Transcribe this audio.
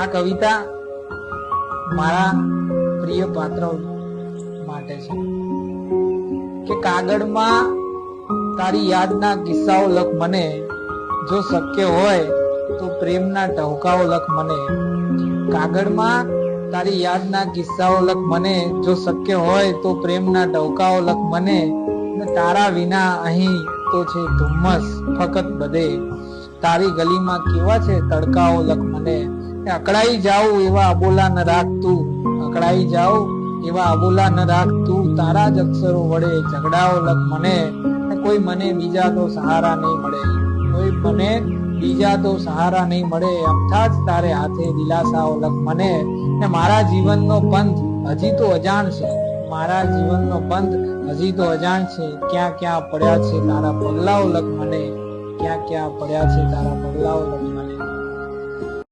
આ કવિતા મારા પ્રિય પાત્ર માટે છે. કે કાગળમાં તારી યાદના કિસ્સાઓ લખ મને, જો શક્ય હોય તો પ્રેમના ટહુકાઓ લખ મને. કાગળમાં તારી યાદના કિસ્સાઓ લખ મને, જો શક્ય હોય તો પ્રેમના ટહુકાઓ લખ મને. ને તારા વિના અહીં તો છે ધુમ્મસ, ફકત બધે. તારી ગલીમાં કેવા છે તડકાઓ લખ મને. અકળાઈ જાઉં એવા અબોલા ન રાખ તું. અકળાઈ જાઉં એવા અબોલા ન રાખ તું. તારા જ અક્ષરો વડે ઝઘડાઓ લખ મને કોઈ મને બીજા તો સહારા નહીં મળે. કોઈ મને બીજા તો સહારા નહીં મળે. અમથા જ તારે હાથે દિલાસાઓ લખ મને ને મારા જીવનનો પંથ હજી તો અજાણ છે. મારા જીવનનો પંથ હજી તો અજાણ છે. ક્યાં ક્યાં પડ્યા છે તારા પગલાઓ લખ મને? ક્યાં ક્યાં પડ્યા છે તારા પગલાઓ લખ